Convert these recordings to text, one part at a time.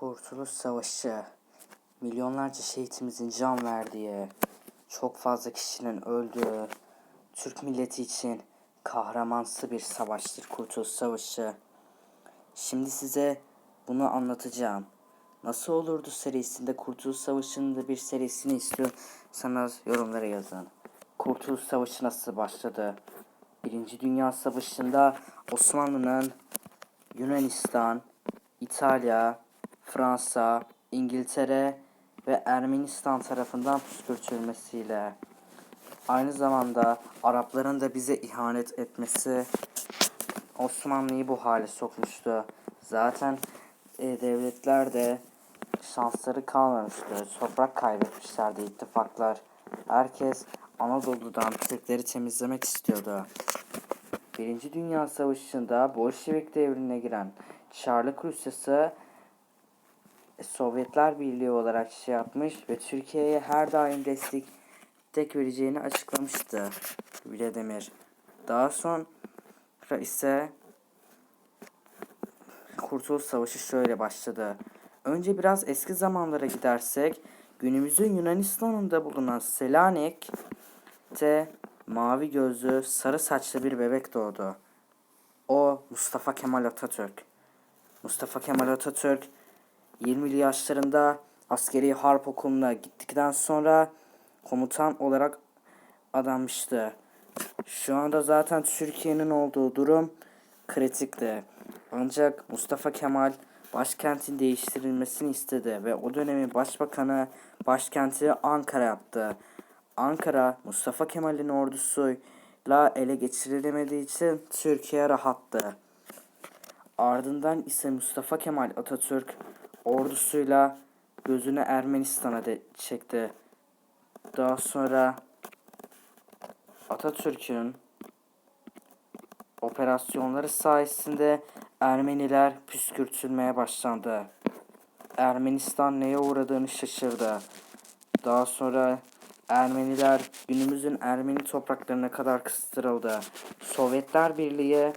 Kurtuluş Savaşı milyonlarca şehitimizin can verdiği, çok fazla kişinin öldüğü, Türk milleti için kahramansı bir savaştır Kurtuluş Savaşı. Şimdi size bunu anlatacağım. Nasıl olurdu serisinde Kurtuluş Savaşı'nın da bir serisini istiyorsanız yorumlara yazın. Kurtuluş Savaşı nasıl başladı? Birinci Dünya Savaşı'nda Osmanlı'nın Yunanistan, İtalya, Fransa, İngiltere ve Ermenistan tarafından püskürtülmesiyle aynı zamanda Arapların da bize ihanet etmesi Osmanlı'yı bu hale sokmuştu. Zaten e, devletler de şansları kalmamıştı. Toprak kaybetmişlerdi ittifaklar. Herkes Anadolu'dan Türkleri temizlemek istiyordu. Birinci Dünya Savaşı'nda Bolşevik devrine giren Çarlık Rusyası Sovyetler Birliği olarak şey yapmış ve Türkiye'ye her daim destek tek vereceğini açıklamıştı Vladimir. Daha sonra ise Kurtuluş Savaşı şöyle başladı. Önce biraz eski zamanlara gidersek günümüzün Yunanistan'ında bulunan Selanik'te mavi gözlü sarı saçlı bir bebek doğdu. O Mustafa Kemal Atatürk. Mustafa Kemal Atatürk 20'li yaşlarında askeri harp okuluna gittikten sonra komutan olarak adanmıştı. Şu anda zaten Türkiye'nin olduğu durum kritikti. Ancak Mustafa Kemal başkentin değiştirilmesini istedi ve o dönemin başbakanı başkenti Ankara yaptı. Ankara Mustafa Kemal'in ordusuyla ele geçirilemediği için Türkiye rahattı. Ardından ise Mustafa Kemal Atatürk ordusuyla gözünü Ermenistan'a de çekti. Daha sonra Atatürk'ün operasyonları sayesinde Ermeniler püskürtülmeye başlandı. Ermenistan neye uğradığını şaşırdı. Daha sonra Ermeniler günümüzün Ermeni topraklarına kadar kıstırıldı. Sovyetler Birliği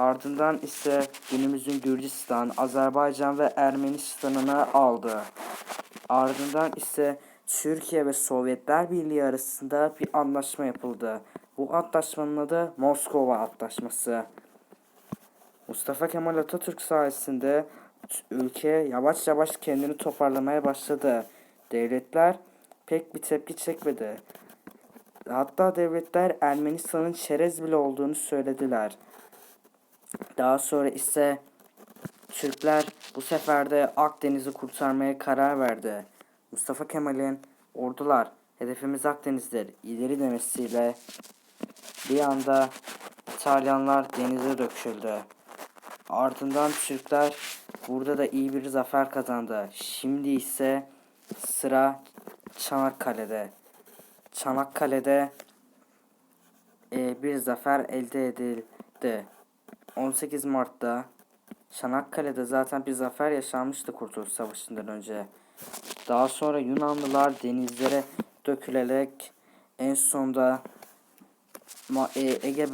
ardından ise günümüzün Gürcistan, Azerbaycan ve Ermenistan'ını aldı. Ardından ise Türkiye ve Sovyetler Birliği arasında bir anlaşma yapıldı. Bu antlaşmanın adı Moskova Antlaşması. Mustafa Kemal Atatürk sayesinde ülke yavaş yavaş kendini toparlamaya başladı. Devletler pek bir tepki çekmedi. Hatta devletler Ermenistan'ın çerez bile olduğunu söylediler. Daha sonra ise Türkler bu sefer de Akdeniz'i kurtarmaya karar verdi. Mustafa Kemal'in ordular hedefimiz Akdeniz'dir ileri demesiyle bir anda İtalyanlar denize döküldü. Ardından Türkler burada da iyi bir zafer kazandı. Şimdi ise sıra Çanakkale'de. Çanakkale'de e, bir zafer elde edildi. 18 Mart'ta Çanakkale'de zaten bir zafer yaşanmıştı Kurtuluş Savaşı'ndan önce. Daha sonra Yunanlılar denizlere dökülerek en sonda Ege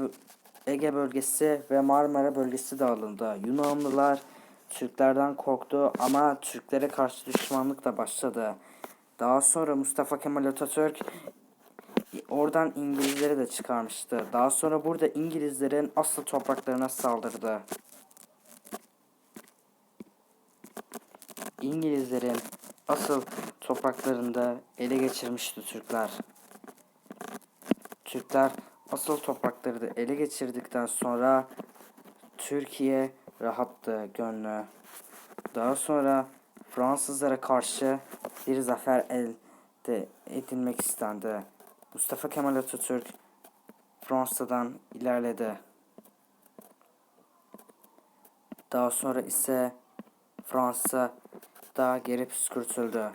Ege bölgesi ve Marmara bölgesi de alındı. Yunanlılar Türklerden korktu ama Türklere karşı düşmanlık da başladı. Daha sonra Mustafa Kemal Atatürk oradan İngilizleri de çıkarmıştı. Daha sonra burada İngilizlerin asıl topraklarına saldırdı. İngilizlerin asıl topraklarında ele geçirmişti Türkler. Türkler asıl toprakları da ele geçirdikten sonra Türkiye rahattı gönlü. Daha sonra Fransızlara karşı bir zafer elde edilmek istendi. Mustafa Kemal Atatürk Fransa'dan ilerledi. Daha sonra ise Fransa daha geri püskürtüldü.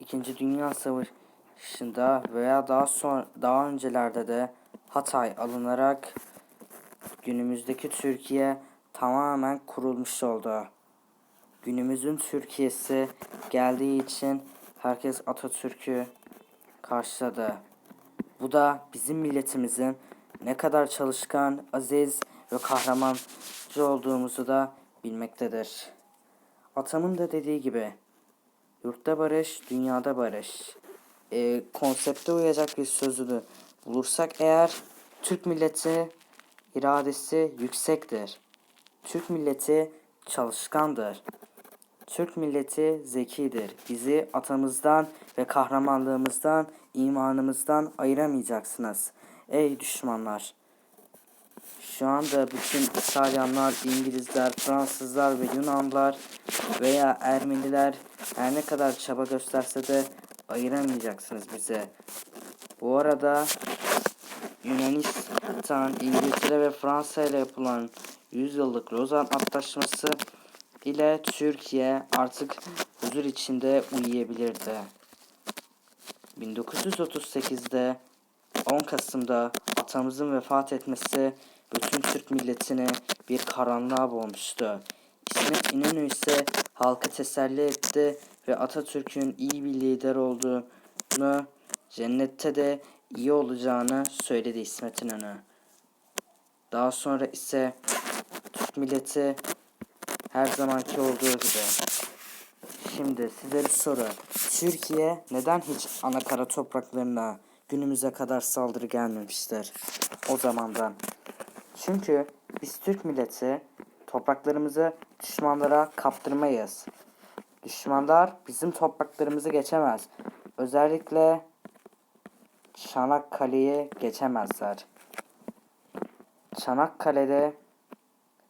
İkinci Dünya Savaşı'nda veya daha sonra daha öncelerde de Hatay alınarak günümüzdeki Türkiye tamamen kurulmuş oldu. Günümüzün Türkiye'si geldiği için herkes Atatürk'ü karşıladı. Bu da bizim milletimizin ne kadar çalışkan, aziz ve kahramancı olduğumuzu da bilmektedir. atamın da dediği gibi yurtta barış, dünyada barış. Ee, konsepte uyacak bir sözünü bulursak eğer Türk milleti iradesi yüksektir. Türk milleti çalışkandır. Türk milleti zekidir. Bizi atamızdan ve kahramanlığımızdan, imanımızdan ayıramayacaksınız. Ey düşmanlar! Şu anda bütün İtalyanlar, İngilizler, Fransızlar ve Yunanlar veya Ermeniler her ne kadar çaba gösterse de ayıramayacaksınız bize. Bu arada Yunanistan, İngiltere ve Fransa ile yapılan 100 yıllık Lozan Antlaşması ile Türkiye artık huzur içinde uyuyabilirdi. 1938'de 10 Kasım'da atamızın vefat etmesi bütün Türk milletini bir karanlığa boğmuştu. İsmet İnönü ise halkı teselli etti ve Atatürk'ün iyi bir lider olduğunu, cennette de iyi olacağını söyledi İsmet İnönü. Daha sonra ise Türk milleti her zamanki olduğu gibi. Şimdi size bir soru. Türkiye neden hiç anakara topraklarına günümüze kadar saldırı gelmemiştir? O zamandan. Çünkü biz Türk milleti topraklarımızı düşmanlara kaptırmayız. Düşmanlar bizim topraklarımızı geçemez. Özellikle Çanakkale'yi geçemezler. Çanakkale'de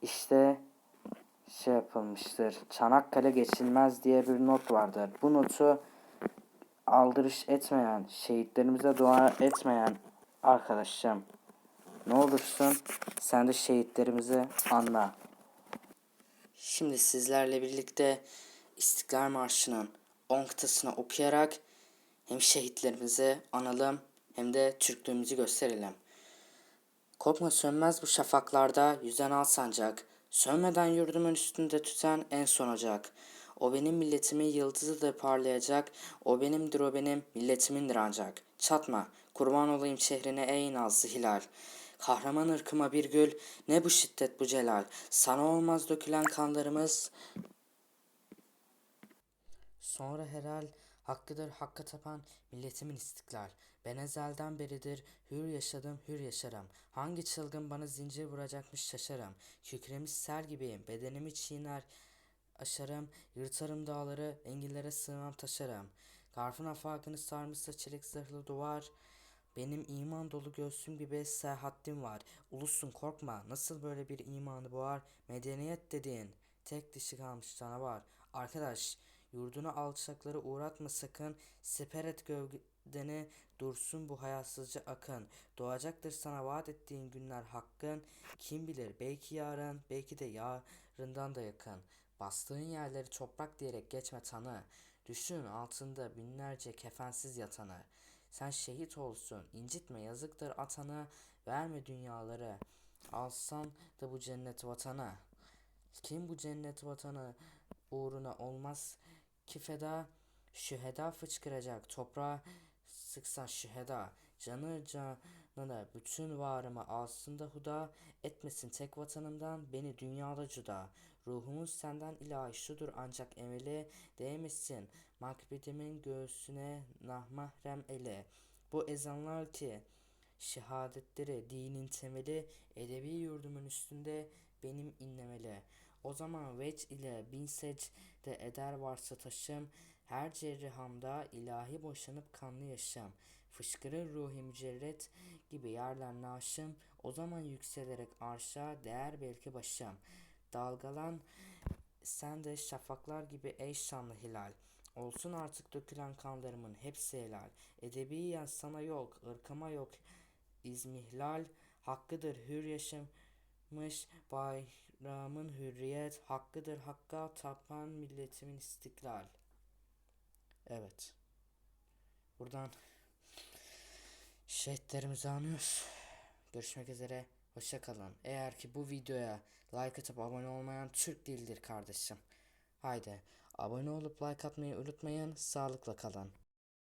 işte şey yapılmıştır. Çanakkale geçilmez diye bir not vardır. Bu notu aldırış etmeyen, şehitlerimize dua etmeyen arkadaşım. Ne olursun sen de şehitlerimizi anla. Şimdi sizlerle birlikte İstiklal Marşı'nın 10 kıtasını okuyarak hem şehitlerimizi analım hem de Türklüğümüzü gösterelim. Korkma sönmez bu şafaklarda yüzen al sancak. Sönmeden yurdumun üstünde tüten en son ocak. O benim milletimin yıldızıdır parlayacak. O benimdir o benim milletimindir ancak. Çatma kurban olayım şehrine ey nazlı hilal. Kahraman ırkıma bir gül ne bu şiddet bu celal. Sana olmaz dökülen kanlarımız Sonra herhal hakkıdır hakka tapan milletimin istiklal. Ben ezelden beridir hür yaşadım hür yaşarım. Hangi çılgın bana zincir vuracakmış şaşarım. Kükremiş sel gibiyim bedenimi çiğner aşarım. Yırtarım dağları engillere sığmam taşarım. Garfın afakını sarmışsa çelik zırhlı duvar. Benim iman dolu göğsüm gibi seyahattim var. Ulusun korkma nasıl böyle bir imanı boğar. Medeniyet dediğin tek dişi kalmış canavar. Arkadaş Yurdunu alçakları uğratma sakın. Siper et gövdeni dursun bu hayatsızca akın. Doğacaktır sana vaat ettiğin günler hakkın. Kim bilir belki yarın belki de yarından da yakın. Bastığın yerleri toprak diyerek geçme tanı. Düşün altında binlerce kefensiz yatanı. Sen şehit olsun incitme yazıktır atanı. Verme dünyaları. Alsan da bu cennet vatanı. Kim bu cennet vatanı uğruna olmaz ki feda şüheda fıçkıracak. Toprağa sıksan şüheda. Canı canına bütün varımı alsın da huda etmesin tek vatanımdan beni dünyada cuda. Ruhumuz senden ilahi şudur ancak emeli değmesin. Makbedimin göğsüne nahmahrem ele. Bu ezanlar ki şehadetleri dinin temeli edebi yurdumun üstünde benim inlemeli. O zaman veç ile bin secde eder varsa taşım, her cerrihamda ilahi boşanıp kanlı yaşam. Fışkırır ruhi mücerret gibi yerler naşım, o zaman yükselerek arşa değer belki başım. Dalgalan sen de şafaklar gibi ey şanlı hilal. Olsun artık dökülen kanlarımın hepsi helal. Edebiyen sana yok, ırkıma yok izmihlal. Hakkıdır hür yaşamış bayramın hürriyet. Hakkıdır hakka tapan milletimin istiklal. Evet. Buradan şehitlerimizi anıyoruz. Görüşmek üzere. Hoşça kalın. Eğer ki bu videoya like atıp abone olmayan Türk değildir kardeşim. Haydi abone olup like atmayı unutmayın. Sağlıkla kalın.